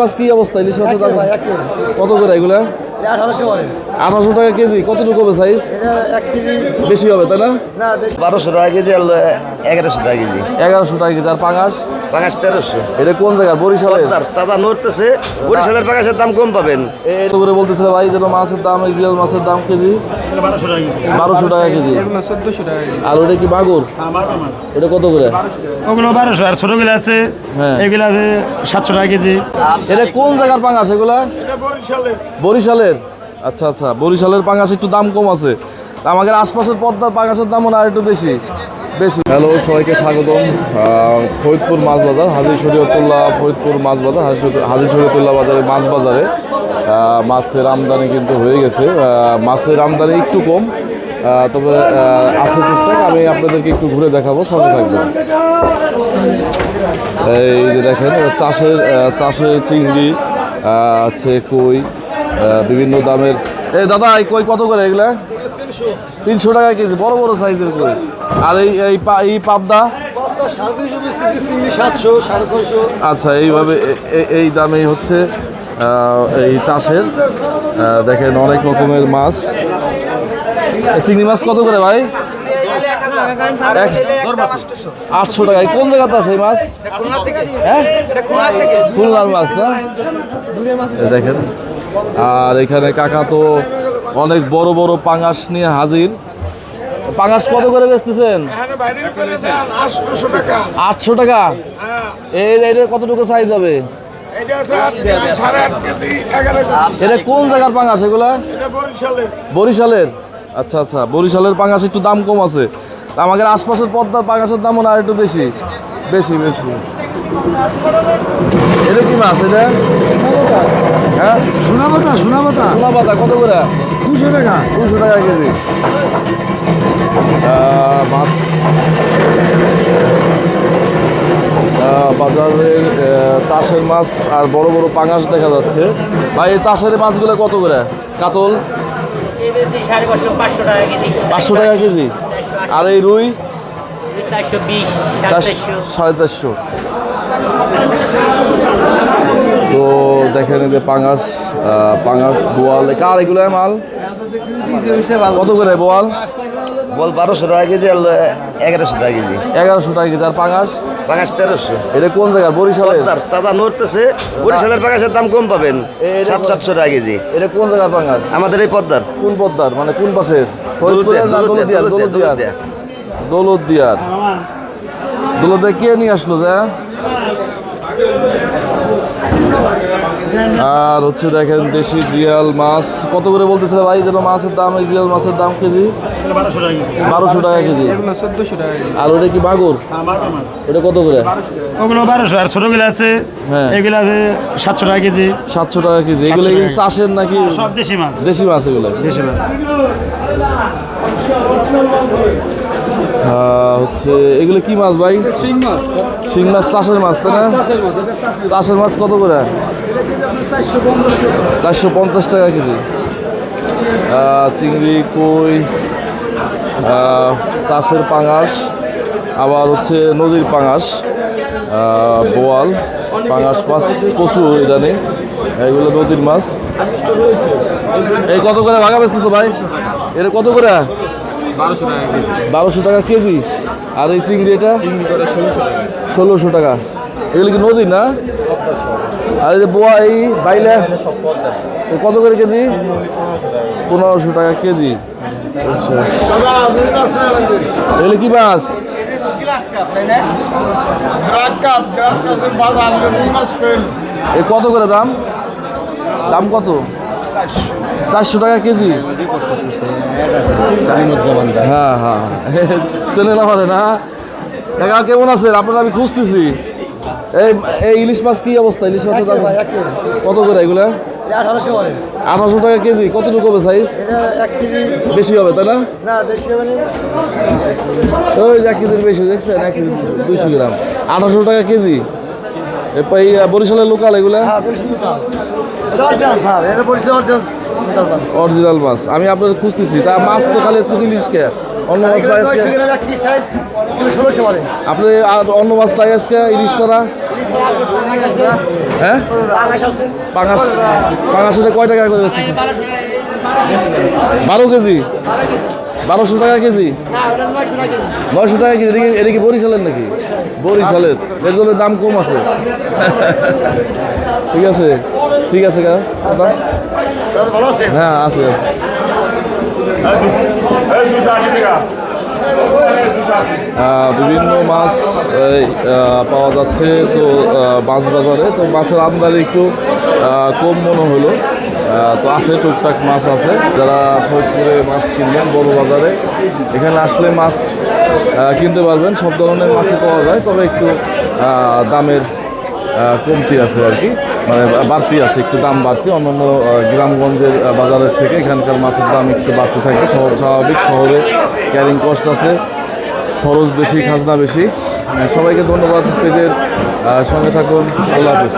মাছ কি অবস্থা? ইলিশ মাছের দাম কত করে এগুলা? আঠারোশো টাকা কেজি কতটুকু হবে সাইজ এটা এক কেজি। বেশি হবে তাই না? না বারোশো টাকা কেজি আর এগারোশো টাকা কেজি। এগারোশো টাকা কেজি আর পাঙাশ? পাঙাশ তেরোশো। এটা কোন জায়গা? বরিশালের? তাজা নড়তেছে। বরিশালের পাঙাশের দাম কম পাবেন। করে বলতেছিল ভাই যেন মাছের দাম এই জিয়াল মাছের দাম কেজি। বারোশো টাকা কেজি। আর ওটা কি মাগুর? এটা কত করে? ওগুলো বারোশো আর ছোটগুলো আছে হ্যাঁ। এগুলো আছে সাতশো টাকা কেজি। এটা কোন জায়গার পাঙাশ এগুলা? বরিশালের। আচ্ছা আচ্ছা বরিশালের পাঙাশ একটু দাম কম আছে। আমাদের আশপাশের পদ্মার পাঙাশের দাম মনে হয় আর একটু বেশি। বেশি। হ্যালো সবাইকে স্বাগতম। আহ, ফরিদপুর মাছ বাজার হাজির শরীয়তুল্লাহ ফরিদপুর মাছ বাজার হাজির শরী- হাজি শরীয়তুল্লাহ বাজারে মাছ বাজারে। মাছের আমদানি কিন্তু হয়ে গেছে। মাছের আমদানি একটু কম। তবে আছে টুকটাক আমি আপনাদেরকে একটু ঘুরে দেখাবো সঙ্গে থাকবেন এই যে দেখেন চাষের চাষের চিংড়ি আছে কই বিভিন্ন দামের এই দাদা এই কই কত করে এগুলা? তিনশো টাকা কেজি বড় বড় সাইজের কই। আর এই এই পাবদা? আচ্ছা এইভাবে এ- এ- এই দামেই হচ্ছে। এই চাষের দেখেন অনেক রকমের মাছ। চিংড়ি মাছ কত করে ভাই? আটশো টাকা। এই কোন জায়গাতে আছে এই মাছ? হ্যাঁ? খুলনার মাছ না? দেখেন। আর এখানে কাকা তো অনেক বড় বড় পাঙাশ নিয়ে হাজির। পাঙাশ কত করে বেচতেছেন? আটশো টাকা? এই কতটুকু সাইজ হবে? এটা কোন জায়গার পাঙাশ এগুলা? বরিশালের। আচ্ছা আচ্ছা বরিশালের পাঙাশ একটু দাম কম আছে। আমাদের আশপাশের পদ্মার পাঙাশের দাম আর একটু বেশি? বেশি বেশি। এটা কি মাছ এটা? হ্যাঁ? সোনা পাতা সোনা পাতা সোনা পাতা কত করে? দুশো টাকা। দুশো টাকা কেজি। মাছ। বাজারের চাষের মাছ আর বড় বড় পাঙাশ দেখা যাচ্ছে। ভাই এই চাষের মাছগুলো কত করে? কাতল? পাঁচশো টাকা কেজি। আর এই রুই? সাড়ে চারশো। তো দেখেন যে পাঙাশ আহ, পাঙাশ বোয়াল। কার এগুলো মাল? কত করে বোয়াল? বল বারোশো টাকা কেজি আর এগারোশো টাকা কেজি। এগারোশো টাকা কেজি। আর পাঙাশ? পাঙাশ তেরোশো। এটা কোন জায়গা বরিশালের? তাজা নড়তেছে। বরিশালের পাঙাশের দাম কম পাবেন। সাত সাতশো টাকা কেজি। এটা কোন জায়গার পাঙ্গাস আমাদের এই পদ্মার। কোন পদ্মার? মানে কোন পাশের? দৌলতদিয়ার? দৌলতদিয়া, কে নিয়ে আসলো যা? আর হচ্ছে দেখেন দেশি জিয়াল মাছ। কত করে বলতেছিল ভাই যেন মাছের দাম? এই জিয়াল মাছের দাম কেজি? বারোশো টাকা কেজি। আর ওটা কি মাগুর? এটা কত করে? ওগুলো বারোশো আর ছোটগুলো আছে হ্যাঁ। এগুলো আছে সাতশো টাকা কেজি। সাতশো টাকা কেজি। এগুলো কি চাষের নাকি? সব দেশি মাছ। দেশি মাছ এগুলো? দেশি মাছ। হচ্ছে এগুলো কি মাছ ভাই? শিং মাছ। চাষের মাছ তাই না? চাষের মাছ কত করে? চারশো পঞ্চাশ টাকা। কেজি। চিংড়ি কই? চাষের পাঙাশ আবার হচ্ছে নদীর পাঙাশ বোয়াল পাঙাশ মাছ প্রচুর ইদানিং এগুলো নদীর মাছ। এই কত করে ভাগা বেচতেছো ভাই? এটা কত করে? বারোশো টাকা কেজি। আর এই চিংড়ি এটা? ষোলোশো টাকা। এগুলো কি নদী না? আর এই যে বোয়া এই বাইলে? কত করে কেজি? পনেরোশো টাকা কেজি। মাছ? এ কত করে দাম? দাম কত? চারশো টাকা কেজি। হ্যাঁ হ্যাঁ। আমার না কাকা, কেমন আছেন? আপনারা আমি খুঁজতেছি। এই ইলিশ মাছ কি অবস্থা? ইলিশ মাছের দাম কত করে এগুলা? আঠারোশো টাকা কেজি কতটুকু হবে সাইজ কেজি। বেশি হবে তাই না? ওই এক কেজির বেশি দেখছেন? এক কেজি দুইশো গ্রাম। আঠারোশো টাকা কেজি? বরিশালের লোকাল এগুলা? হ্যাঁ অরিজিনাল অরিজিনাল অরিজিনাল মাছ। আমি আপনার খুঁজতেছি তা মাছ তো খালি আজকে ইলিশ কে অন্য মাছ নাই আজকে আপনি অন্য মাছ নাই আজকে ইলিশ ছাড়া? হ্যাঁ? পাঙাশ কয় টাকা করে বারো কেজি? বারোশো টাকা কেজি? নয়শো টাকা কেজি। এটা কি- বরিশালের নাকি? বরিশালের এর জন্য দাম কম আছে। ঠিক আছে। ঠিক আছে? হ্যাঁ আছে আছে। বিভিন্ন মাছ পাওয়া যাচ্ছে। তো মাছ বাজারে। তো মাছের আমদানি একটু কম মনে হলো। তো আছে টুকটাক মাছ আছে। যারা ফরিদপুরে মাছ কিনবেন, বড় বাজারে, এখানে আসলে মাছ কিনতে পারবেন। সব ধরনের মাছই পাওয়া যায়, তবে একটু দামের কমতি আছে আর কি। মানে বাড়তি আছে, একটু দাম বাড়তি। অন্যান্য গ্রামগঞ্জের বাজারের থেকে এখানকার মাছের দাম একটু বাড়তে থাকে। স্বাভাবিক শহরে ক্যারিং কস্ট আছে। খরচ বেশি খাজনা বেশি। সবাইকে ধন্যবাদ পেজের সঙ্গে থাকুন। আল্লাহ হাফিজ।